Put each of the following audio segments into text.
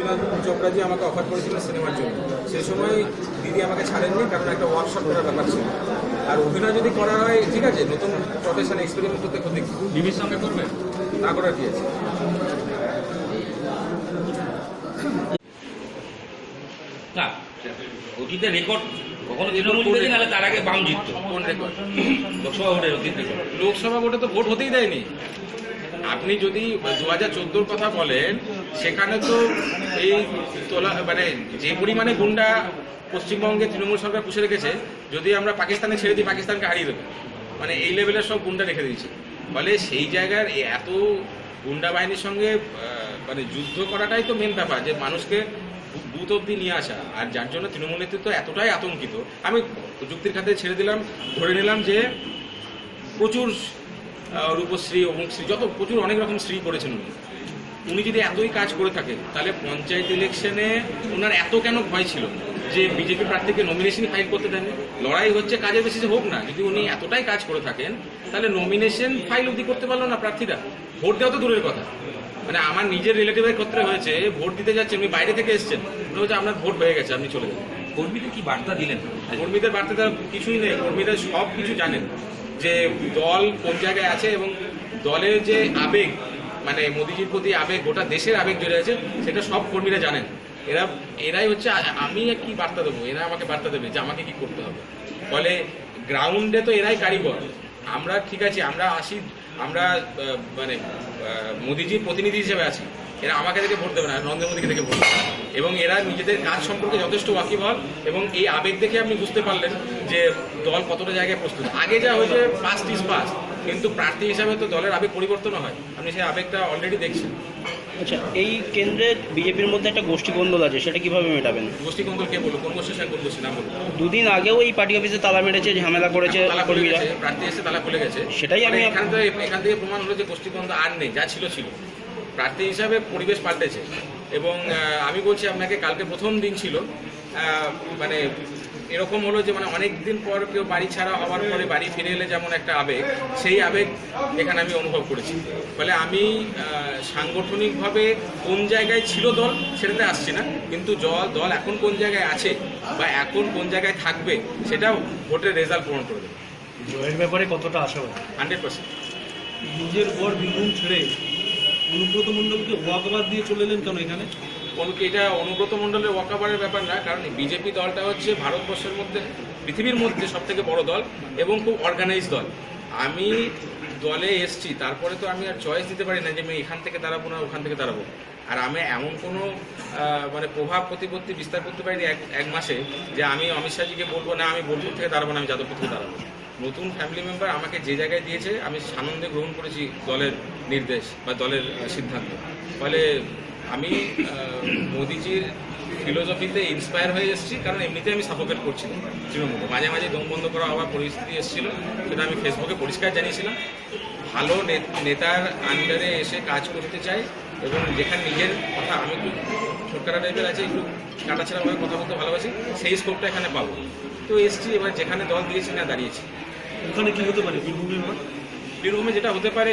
গোপীনাথ চোপড়াজি আমাকে অফার করেছিলেন সিনেমার জন্য। সেই সময় দিদি আমাকে ছাড়েননি কারণ একটা ওয়ার্কশপ করার ব্যাপার ছিল। আর অভিনয় যদি করা হয় ঠিক আছে নতুন প্রফেশন এক্সপেরিমেন্ট করতে ক্ষতি কি? বিবির সঙ্গে করবেন না করার কি আছে। অতীতে রেকর্ড কখনো তৃণমূল জিতেছে নাহলে তার আগে বাম জিততো। কোন রেকর্ড লোকসভা ভোটের অতীত রেকর্ড লোকসভা ভোটে তো ভোট হতেই দেয়নি। আপনি যদি দু হাজার চোদ্দোর কথা বলেন সেখানে তো এই তোলা মানে যে পরিমাণে গুন্ডা পশ্চিমবঙ্গে তৃণমূল সরকার পুষে রেখেছে, যদি আমরা পাকিস্তানে ছেড়ে দিই, পাকিস্তানকে হারিয়ে দেবো। মানে এই লেভেলের সব গুন্ডা রেখে দিয়েছে। ফলে সেই জায়গার এত গুন্ডা বাহিনীর সঙ্গে মানে যুদ্ধ করাটাই তো মেন ব্যাপার, যে মানুষকে বুথ অব্দি নিয়ে আসা। আর যার জন্য তৃণমূল নেতৃত্ব এতটাই আতঙ্কিত। আমি প্রযুক্তির খাতে ছেড়ে দিলাম, ধরে নিলাম যে প্রচুর রূপশ্রী অমুকশ্রী যত প্রচুর অনেক রকম শ্রী করেছেন উনি। উনি যদি এতই কাজ করে থাকেন তাহলে পঞ্চায়েত ইলেকশনে ওনার এত কেন ভয় ছিল যে বিজেপি প্রার্থীকে নমিনেশন ফাইল করতে দেন লড়াই হচ্ছে কাজের বেশি হোক না যদি উনি এতটাই কাজ করে থাকেন তাহলে নমিনেশন ফাইল অবধি করতে পারল না প্রার্থীরা। ভোট দেওয়া তো দূরের কথা। মানে আমার নিজের রিলেটিভের ক্ষেত্রে হয়েছে ভোট দিতে যাচ্ছে উনি বাইরে থেকে এসছেন। উনি বলছে আপনার ভোট হয়ে গেছে আপনি চলে যান কর্মীদের কি বার্তা দিলেন? কর্মীদের বার্তা কিছুই নেই। কর্মীরা সব কিছু জানেন যে দল কোন জায়গায় আছে এবং দলের যে আবেগ মানে মোদিজির প্রতি আবেগ, গোটা দেশের আবেগ জড়ে আছে, সেটা সব কর্মীরা জানেন। এরা, এরাই হচ্ছে আমি কি বার্তা দেবো? এরা আমাকে বার্তা দেবে যে আমাকে কি করতে হবে। ফলে গ্রাউন্ডে তো এরাই কারিগর। আমরা ঠিক আছে, আমরা আসি, আমরা মানে মোদিজির প্রতিনিধি হিসেবে আছি। এরা আমাকে দেখে ভোট দেবে না, নরেন্দ্র মোদীকে দেখে ভোট দেবে এবং এরা নিজেদের কাজ সম্পর্কে যথেষ্ট ওয়াকিবহল এবং এই আবেগ দেখে আপনি বুঝতে পারলেন যে দল কতটা জায়গায় প্রস্তুত। আগে যা হয়েছে পাস্ট ইজ পাস্ট কিন্তু প্রার্থী হিসাবে তো দলের আবেগ পরিবর্তন হয়। আপনি সেই আবেগটা অলরেডি দেখছেন। আচ্ছা এই কেন্দ্রে বিজেপির মধ্যে একটা গোষ্ঠী দ্বন্দ্ব আছে সেটা কীভাবে মেটাবেন? গোষ্ঠী কন্দল কে বলব কোন সঙ্গে কোন গোষ্ঠী নাম বলব দুদিন আগেও এই পার্টি অফিসে তালা মেরেছে ঝামেলা করেছে কর্মীরা। প্রার্থী এসে তালা খুলে গেছে। সেটাই আমি মানে এখান থেকে এখান থেকে প্রমাণ হলো যে গোষ্ঠী গোষ্ঠীদ্বন্দ্ব আর নেই যা ছিল ছিল। প্রার্থী হিসাবে পরিবেশ পাল্টেছে। এবং আমি বলছি আপনাকে কালকে প্রথম দিন ছিল। মানে এরকম হলো যে মানে অনেক দিন পর কেউ বাড়ি ছাড়া হওয়ার পরে বাড়ি ফিরে এলে যেমন একটা আবেগ সেই আবেগ এখানে আমি অনুভব করেছি। ফলে আমি সাংগঠনিকভাবে কোন জায়গায় ছিল দল সেটাতে আসছি না কিন্তু জল দল এখন কোন জায়গায় আছে বা এখন কোন জায়গায় থাকবে সেটা ভোটের রেজাল্ট পূরণ করে দেবে। জয়ের ব্যাপারে কতটা আশাবাদী? Hundred percent. নিজের পর বীরভূম ছেড়ে অনুব্রত মণ্ডলকে ওয়াকবাদ দিয়ে চলে এলেন কেন এখানে? এটা অনুব্রত মণ্ডলের ওয়াকাবারের ব্যাপার না, কারণ বিজেপি দলটা হচ্ছে ভারতবর্ষের মধ্যে, পৃথিবীর মধ্যে সব থেকে বড় দল এবং খুব অর্গানাইজ দল। আমি দলে এসছি, তারপরে তো আমি আর চয়েস দিতে পারি না যে আমি এখান থেকে দাঁড়াবো না ওখান থেকে দাঁড়াবো। আর আমি এমন কোনো মানে প্রভাব প্রতিপত্তি বিস্তার করতে পারিনি এক এক মাসে যে আমি অমিত শাহজিকে বলব, না আমি বোলপুর থেকে দাঁড়াবো না, আমি যাদবপুর থেকে দাঁড়াবো। নতুন ফ্যামিলি মেম্বার আমাকে যে জায়গায় দিয়েছে, আমি সানন্দে গ্রহণ করেছি দলের নির্দেশ বা দলের সিদ্ধান্ত। ফলে আমি মোদিজির ফিলোসফিতে ইন্সপায়ার হয়ে এসেছি, কারণ এমনিতে আমি সাপোর্ট করছিলাম তৃণমূলে। মাঝে মাঝে দম বন্ধ করা হওয়ার পরিস্থিতি এসেছিল, সেটা আমি ফেসবুকে পরিষ্কার জানিয়েছিলাম। ভালো নেতার আন্ডারে এসে কাজ করতে চাই এবং যেখানে নিজের কথা আমি একটু ছোটকাটা টাইপের আছে, একটু কাটাছেড়াভাবে কথা বলতে ভালোবাসি, সেই স্কোপটা এখানে পাবো। তো এসছি, এবার যেখানে দল দিয়েছি না, দাঁড়িয়েছি। ওখানে কি হতে পারে? বীরভূমে বীরভূমে যেটা হতে পারে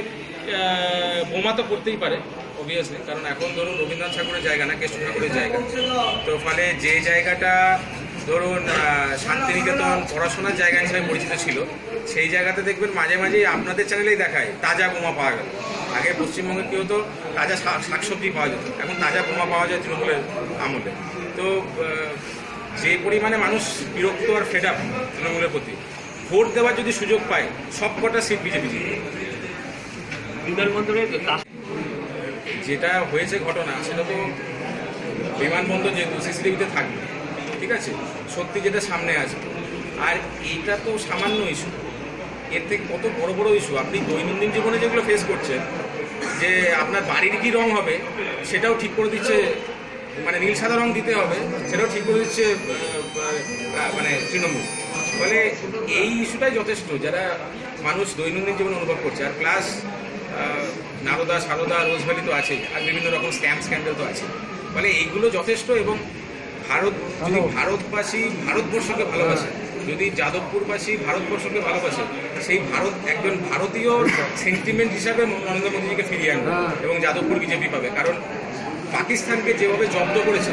বোমা তো করতেই পারে অবভিয়াসলি কারণ এখন ধরুন রবীন্দ্রনাথ ঠাকুরের জায়গা না কেষ্ট ঠাকুরের জায়গা। তো ফলে যে জায়গাটা ধরুন শান্তিনিকেতন পড়াশোনার জায়গা হিসেবে পরিচিত ছিল, সেই জায়গাতে দেখবেন মাঝে মাঝেই আপনাদের চ্যানেলেই দেখায়, তাজা বোমা পাওয়া গেল। আগে পশ্চিমবঙ্গে কী হতো, তাজা শাকসবজি পাওয়া যেত, এখন তাজা বোমা পাওয়া যায় তৃণমূলের আমলে। তো যে পরিমাণে মানুষ বিরক্ত আর ফেড আপ তৃণমূলের প্রতি ভোট দেওয়ার যদি সুযোগ পায় সব কটা সিট বিজেপি জিতবে। বিমানবন্দরে যেটা হয়েছে ঘটনা সেটা তো বিমানবন্দর যেহেতু সিসিটিভিতে থাকবে ঠিক আছে? সত্যি যেটা সামনে আসবে আর এইটা তো সামান্য ইস্যু এর থেকে কত বড় বড় ইস্যু আপনি দৈনন্দিন জীবনে যেগুলো ফেস করছেন যে আপনার বাড়ির কি রং হবে সেটাও ঠিক করে দিচ্ছে মানে নীল সাদা রং দিতে হবে সেটাও ঠিক করে দিচ্ছে মানে তৃণমূল। ফলে এই ইস্যুটাই যথেষ্ট যারা মানুষ দৈনন্দিন জীবনে অনুভব করছে। আর প্লাস নারদা সারদা রোজভ্যালি তো আছেই আর বিভিন্ন রকম স্ক্যাম স্ক্যান্ডাল তো আছে ফলে এইগুলো যথেষ্ট এবং ভারত যদি ভারতবাসী ভারতবর্ষকে ভালোবাসে যদি যাদবপুরবাসী ভারতবর্ষকে ভালোবাসে সেই ভারত একজন ভারতীয় সেন্টিমেন্ট হিসাবে নরেন্দ্র মোদীজিকে ফিরিয়ে আনবে এবং যাদবপুর বিজেপি পাবে। কারণ পাকিস্তানকে যেভাবে জব্দ করেছে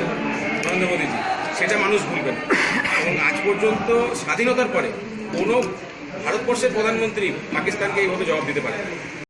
নরেন্দ্র মোদীজি সেটা মানুষ ভুলবে না এবং আজ পর্যন্ত স্বাধীনতার পরে কোনো ভারতবর্ষের প্রধানমন্ত্রী পাকিস্তানকে এইভাবে জবাব দিতে পারে।